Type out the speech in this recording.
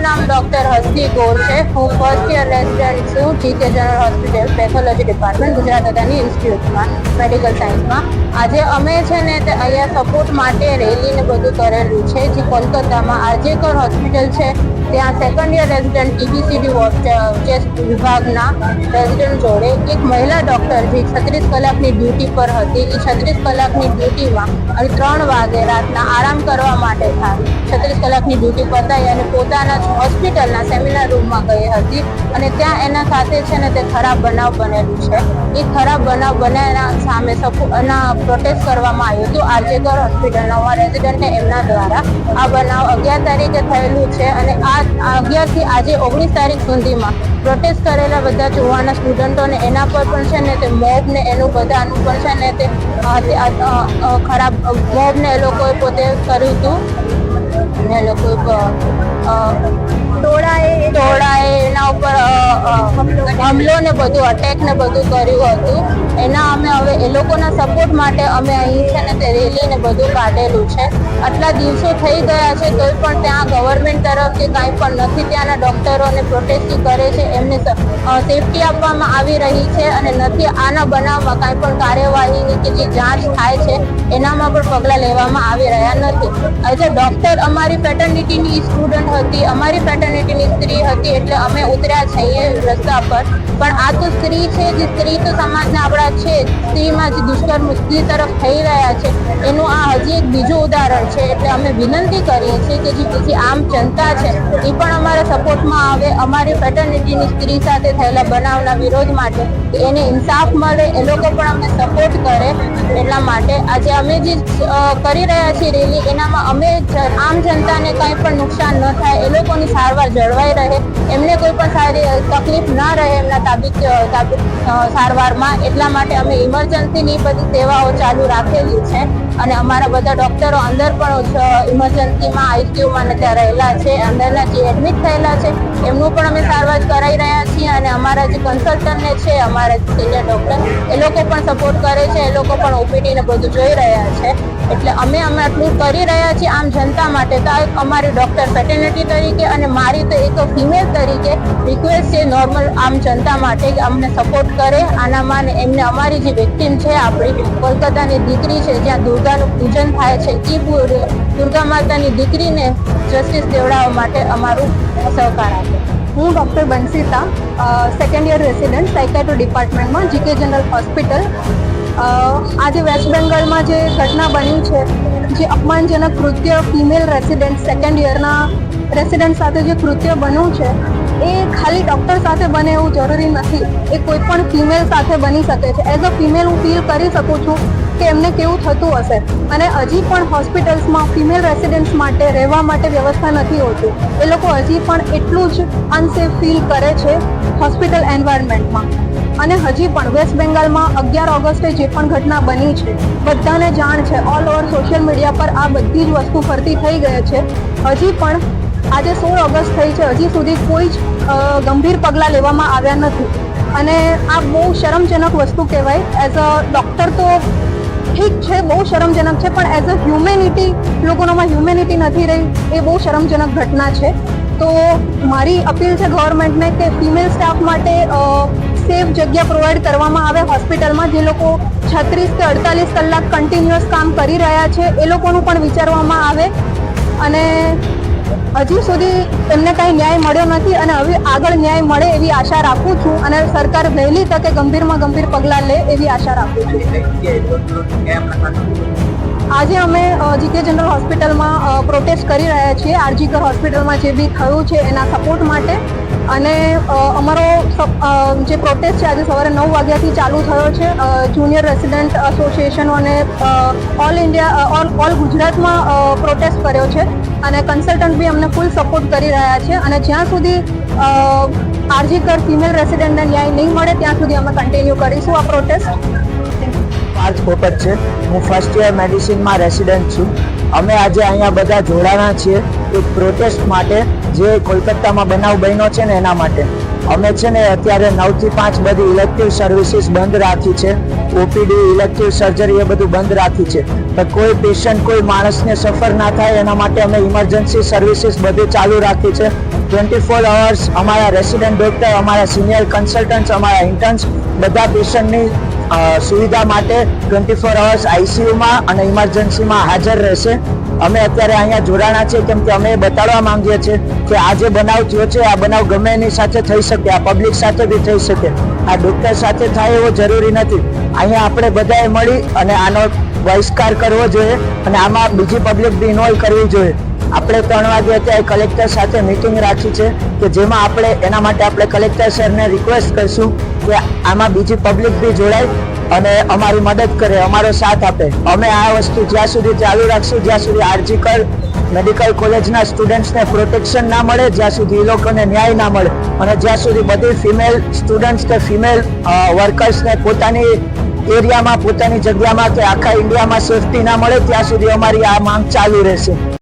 Doctor હસ્તી Gor છે. હું first year resident છું GK general hospital pathology department Gujarat Adani ઇન્સ્ટિટ્યૂટમાં medical સાયન્સમાં આજે અમે છે ને તે અહીંયા સપોર્ટ માટે રેલીને બધું કરેલું છે. જે કોલકાતામાં આરજેકર હોસ્પિટલ છે. ત્યાં second year resident TBCD chest વિભાગના રેઝિડન્ટ જોડે એક મહિલા ડૉક્ટર જે છત્રીસ કલાકની ડ્યુટી પર હતી. એ છત્રીસ કલાકની ડ્યુટીમાં અને ત્રણ વાગે રાતના આરામ કરવા માટે થાય. છત્રીસ કલાકની ડ્યુટી પતાવી અને પોતાના જ હોસ્પિટલના સેમિનાર રૂમમાં ગઈ હતી અને ત્યાં એના સાથે છે ને તે ખરાબ બનાવ બનેલું છે. એ ખરાબ બનાવ બનાવના સામે એના પ્રોટેસ્ટ કરવામાં આવ્યું હતું. આરજેગર હોસ્પિટલ રેઝિડન્ટને એમના દ્વારા આ બનાવ અગિયાર તારીખે થયેલું છે અને આ અગિયારથી આજે ઓગણીસ તારીખ સુધીમાં પ્રોટેસ્ટ કરેલા બધા જોવાના સ્ટુડન્ટોને એના પર પણ છે ને તે મોબ ને એનું બધાનું પણ છે ને તે ખરાબ મોબ ને એ લોકોએ પોતે કર્યું હતું. ને એ લોકો ટોળાએ ટોળાએ એના ઉપર હમલો ને બધું અટેક ને બધું કર્યું હતું. એ લોકોના સપોર્ટ માટે અમે અહીં છે ને તે રેલીને બધું કાઢેલું છે. આટલા દિવસો થઈ ગયા છે તોય પણ ત્યાં ગવર્મેન્ટ તરફથી કાંઈ પણ નથી, ત્યાંના ડૉક્ટરોને પ્રોટેસ્ટ કરે છે, એમને સેફટી આપવામાં આવી રહી છે અને નથી આના બનાવમાં કાંઈ પણ કાર્યવાહીની કે જે જાંચ થાય છે, એનામાં પણ પગલાં લેવામાં આવી રહ્યા નથી. એઝ અ ડૉક્ટર અમારી પેટર્નિટીની સ્ટુડન્ટ હતી, અમારી પેટર્નિટીની સ્ત્રી હતી એટલે અમે ઉતર્યા છીએ રસ્તા પર. પણ આ તો સ્ત્રી છે જે, સ્ત્રી તો સમાજના આપણા છે સ્ત્રીમાં જે દુષ્કર્મ સ્ત્રી તરફ થઈ રહ્યા છે. એનું આ હજી એક બીજું ઉદાહરણ છે. એટલે અમે વિનંતી કરીએ છીએ કે જે બીજી આમ જનતા છે, એ પણ અમારા સપોર્ટમાં આવે. અમારી ફેટર્નિટીની સ્ત્રી સાથે થયેલા બનાવના વિરોધ માટે એને ઇન્સાફ મળે, એ લોકો પણ અમને સપોર્ટ કરે એટલા માટે. આજે અમે જે કરી રહ્યા છીએ રેલી, એનામાં અમે આમ જનતાને કંઈ પણ નુકસાન ન થાય, એ લોકોની સારવાર જળવાઈ રહે. એમને કોઈ પણ સારી તકલીફ ના રહે એમના તાબીત સારવારમાં. એટલા માટે અમે ઇમરજન્સીની બધી સેવાઓ ચાલુ રાખેલી છે. અને અમારા બધા ડોક્ટરો અંદર પણ ઇમરજન્સીમાં આઈસીયુમાં ત્યાં રહેલા છે, અંદરના જે એડમિટ થયેલા છે, એમનું પણ અમે સારવાર કરાવી રહ્યા છીએ અને અમારા જે કન્સલ્ટન્ટને છે, અમારા સિનિયર ડૉક્ટર એ લોકો પણ સપોર્ટ કરે છે, એ લોકો પણ ઓપીડીને બધું જોઈ રહ્યા છે. એટલે અમે અમે આટલું કરી રહ્યા છીએ આમ જનતા માટે. તો અમારી ડોક્ટર ફેટર્નિટી તરીકે અને મારી તો એક ફિમેલ તરીકે રિક્વેસ્ટ છે નોર્મલ આમ જનતા માટે કે અમને સપોર્ટ કરે. આનામાં ને એમને અમારી જે વિક્ટીમ છે, આપણી કોલકાતાની દીકરી છે, જ્યાં દુર્ગાનું પૂજન થાય છે એ દુર્ગા માતાની દીકરીને જસ્ટિસ દેવડાવવા માટે અમારું સહકાર આપે. હું doctor Bansita second year resident psychiatry ડિપાર્ટમેન્ટમાં GK general hospital આજે વેસ્ટ બેંગાલમાં જે ઘટના બની છે, જે અપમાનજનક કૃત્ય ફિમેલ રેસિડેન્ટ સેકન્ડ યરના રેસિડેન્ટ સાથે જે કૃત્ય બન્યું છે, એ ખાલી ડૉક્ટર સાથે બને એવું જરૂરી નથી. એ કોઈ પણ ફિમેલ સાથે બની શકે છે. એઝ અ ફિમેલ હું ફીલ કરી શકું છું કે એમને કેવું થતું હશે. અને હજી પણ હોસ્પિટલ્સમાં ફિમેલ રેસિડેન્ટ્સ માટે રહેવા માટે વ્યવસ્થા નથી હોતી. એ લોકો હજી પણ એટલું જ અનસેફ ફીલ કરે છે હોસ્પિટલ એન્વાયરમેન્ટમાં અને હજી પણ વેસ્ટ બેંગાલમાં અગિયાર ઓગસ્ટે જે પણ ઘટના બની છે, બધાને જાણ છે. ઓલ ઓવર સોશિયલ મીડિયા પર આ બધી જ વસ્તુ ફરતી થઈ ગઈ છે. હજી પણ આજે સોળ ઓગસ્ટ થઈ છે. હજી સુધી કોઈ જ ગંભીર પગલાં લેવામાં આવ્યા નથી. અને આ બહુ શરમજનક વસ્તુ કહેવાય. એઝ અ ડૉક્ટર તો ઠીક છે, બહુ શરમજનક છે, પણ એઝ અ હ્યુમેનિટી લોકોનામાં હ્યુમેનિટી નથી રહી. એ બહુ શરમજનક ઘટના છે. તો મારી અપીલ છે ગવર્મેન્ટને કે ફિમેલ સ્ટાફ માટે સેફ જગ્યા પ્રોવાઈડ કરવામાં આવે હોસ્પિટલમાં, જે લોકો છત્રીસ કે અડતાલીસ કલાક કન્ટિન્યુઅસ કામ કરી રહ્યા છે, એ લોકોનું પણ વિચારવામાં આવે. અને હજી સુધી એમને કાંઈ ન્યાય મળ્યો નથી અને હવે આગળ ન્યાય મળે એવી આશા રાખું છું અને સરકાર વહેલી તકે ગંભીરમાં ગંભીર પગલાં લે એવી આશા રાખું છું. આજે અમે જીકે જનરલ હોસ્પિટલમાં પ્રોટેસ્ટ કરી રહ્યા છીએ. આરજીકર હોસ્પિટલમાં જે બી થયું છે એના સપોર્ટ માટે. અને અમારો જે પ્રોટેસ્ટ છે, આજે સવારે નવ વાગ્યાથી ચાલુ થયો છે. જુનિયર રેસિડન્ટ એસોસિએશનો અને ઓલ ઇન્ડિયા ઓલ ઓલ ગુજરાતમાં પ્રોટેસ્ટ કર્યો છે. અને કન્સલ્ટન્ટ બી અમને ફૂલ સપોર્ટ કરી રહ્યા છે. અને જ્યાં સુધી આરજી કર ફિમેલ રેસિડેન્ટને ન્યાય નહીં મળે, ત્યાં સુધી અમે કન્ટિન્યુ કરીશું આ પ્રોટેસ્ટ પાર્થ પોપટ છે. હું ફર્સ્ટ યર મેડિસિનમાં રેસિડન્ટ છું. અમે આજે અહીંયા બધા જોડાણા છીએ. એક પ્રોટેસ્ટ માટે જે કોલકાતામાં બનાવ બન્યો છે ને એના માટે. અમે છે ને અત્યારે નવથી પાંચ બધી ઇલેક્ટિવ સર્વિસીસ બંધ રાખી છે. ઓપીડી ઇલેક્ટિવ સર્જરી એ બધું બંધ રાખી છે. તો કોઈ પેશન્ટ કોઈ માણસને સફર ના થાય એના માટે અમે ઇમરજન્સી સર્વિસીસ બધી ચાલુ રાખી છે. ટ્વેન્ટી ફોર અવર્સ અમારા રેસિડેન્ટ ડોક્ટર અમારા સિનિયર કન્સલ્ટન્ટ્સ અમારા ઇન્ટર્ન્સ બધા પેશન્ટની સુવિધા માટે ટ્વેન્ટી ફોર અવર્સ આઈસીયુમાં અને ઇમરજન્સીમાં હાજર રહેશે. અમે અત્યારે અહીંયા જોડાણા છે કેમ કે અમે બતાડવા માંગીએ છીએ કે આ જે બનાવ થયો છે, આ બનાવ ગમે એની સાથે થઈ શકે, આ પબ્લિક સાથે બી થઈ શકે. આ ડોક્ટર સાથે થાય એવો જરૂરી નથી. અહીંયા આપણે બધાએ મળી અને આનો બહિષ્કાર કરવો જોઈએ અને આમાં બીજી પબ્લિક બી ઇન્વોલ્વ કરવી જોઈએ. આપણે ત્રણ વાગે અત્યારે કલેક્ટર સાથે મિટિંગ રાખી છે કે જેમાં આપણે, એના માટે આપણે કલેક્ટર સરને રિક્વેસ્ટ કરીશું કે આમાં બીજી પબ્લિક બી જોડાય અને અમારી મદદ કરે, અમારો સાથ આપે. અમે આ વસ્તુ જ્યાં સુધી ચાલુ રાખશું, જ્યાં સુધી આરજીકર મેડિકલ કોલેજના સ્ટુડન્ટ્સને પ્રોટેક્શન ના મળે, જ્યાં સુધી એ લોકોને ન્યાય ના મળે. અને જ્યાં સુધી બધી ફિમેલ સ્ટુડન્ટ્સ કે ફિમેલ વર્કર્સને પોતાની એરિયામાં, પોતાની જગ્યામાં કે આખા ઇન્ડિયામાં સેફટી ના મળે, ત્યાં સુધી અમારી આ માંગ ચાલુ રહેશે.